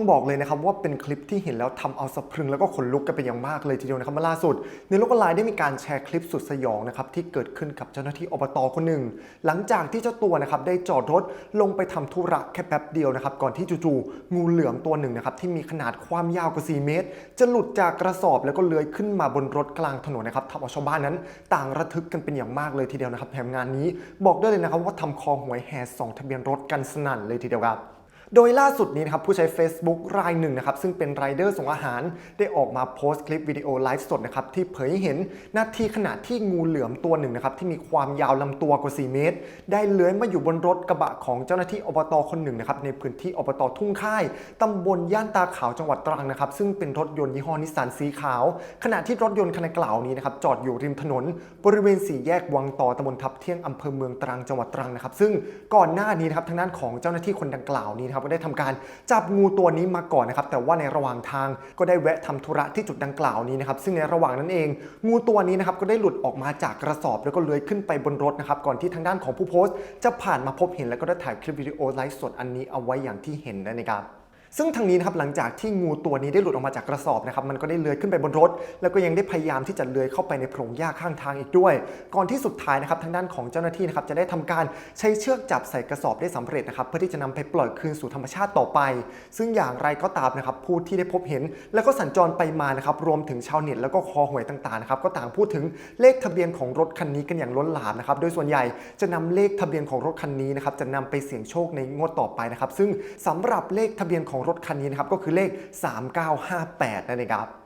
ต้องบอกเลยนะครับว่าเป็นคลิปที่เห็นแล้วทำเอาสะพรึงแล้วก็ขนลุกกันเป็นอย่างมากเลยทีเดียวนะครับเมื่อล่าสุด ในโลกออนไลน์ได้มีการแชร์คลิปสุดสยองนะครับที่เกิดขึ้นกับเจ้าหน้าที่อบตคนหนึ่ง หลังจากที่เจ้าตัวนะครับได้จอดรถลงไปทำธุระแค่แป๊บเดียวนะครับก่อนที่จู่ๆงูเหลือมตัวหนึ่งนะครับที่มีขนาดความยาวกว่า 4 เมตร จะหลุดจากกระสอบแล้วก็เลื้อยขึ้นมาบนรถกลางถนนนะครับทำเอาชาวบ้านนั้น ต่างระทึกกันเป็นอย่างมากเลยทีเดียวนะครับแถมงานนี้ บอกได้เลยนะครับว่าทำคอหวยแห่สองทะเบียนรถกันสนั่นเลยทีเดียวครับ โดยล่าสุดนี้นะครับผู้ใช้ Facebook รายหนึ่งนะครับซึ่งเป็นไรเดอร์ส่งอาหาร ได้ออกมาโพสต์คลิปวิดีโอไลฟ์สดนะครับที่เผยให้เห็นนาทีขณะที่งูเหลือมตัวหนึ่งนะครับที่มีความยาวลำตัวกว่า 4 เมตร ได้เลื้อยมาอยู่บนรถกระบะของเจ้าหน้าที่อบตคนหนึ่งนะครับในพื้นที่อบตทุ่งค่ายตำบลย่านตาขาวจังหวัดตรังนะครับซึ่งเป็นรถยนต์ยี่ห้อนิสสันสีขาว ขณะที่รถยนต์คันดังกล่าวนี้นะครับจอดอยู่ริมถนน บริเวณสี่แยกวังต่อตำบลทับเที่ยงอำเภอเมืองตรังจังหวัดตรังนะครับซึ่งก่อนหน้านี้นะครับทางด้านของเจ้าหน้าที่คนดังกล่าวนี้นะครับก็ได้ทำการจับงูตัวนี้มาก่อนนะครับแต่ว่าในระหว่างทางก็ได้แวะทำธุระที่จุดดังกล่าวนี้นะครับซึ่งในระหว่างนั้นเอง งูตัวนี้นะครับก็ได้หลุดออกมาจากกระสอบ แล้วก็เลื้อยขึ้นไปบนรถนะครับก่อนที่ทางด้านของผู้โพสต์ จะผ่านมาพบเห็นแล้วก็ได้ถ่ายคลิปวิดีโอไลฟ์สดอันนี้เอาไว้อย่างที่เห็นนะครับ ซึ่งทางนี้นะครับหลังจากที่งูตัวนี้ได้หลุดออกมาจากกระสอบนะครับมันก็ได้เลื้อยขึ้นไปบนรถ แล้วก็ยังได้พยายามที่จะเลื้อยเข้าไปในโพรงหญ้าข้างทางอีกด้วย ก่อนที่สุดท้ายนะครับทางด้านของเจ้าหน้าที่นะครับจะได้ทำการใช้เชือกจับใส่กระสอบได้สำเร็จนะครับเพื่อที่จะนำไปปล่อยคืนสู่ธรรมชาติต่อไป ซึ่งอย่างไรก็ตามนะครับผู้ที่ได้พบเห็น แล้วก็สัญจรไปมานะครับรวมถึงชาวเน็ตแล้วก็คอหวยต่างๆนะครับก็ต่างพูดถึงเลขทะเบียนของรถคันนี้กันอย่างล้นหลามนะครับโดยส่วนใหญ่จะนำเลขทะเบียนของรถคันนี้นะครับจะนำไปเสี่ยงโชคในงวดต่อไปนะครับซึ่งสำหรับเลขทะเบียนของรถคันนี้นะครับก็คือเลข 3958นั่นเองครับ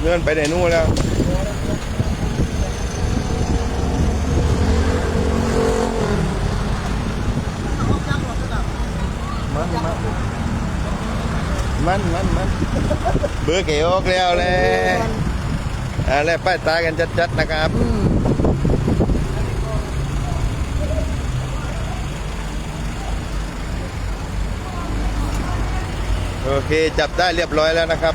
เลื่อนไปไหนนู่นแล้วมันมันมันมันมันเบื่อเกี่ยวแล้วเลยอะไรป้ายตากันจัดๆนะครับโอเค จับได้เรียบร้อยแล้วนะครับ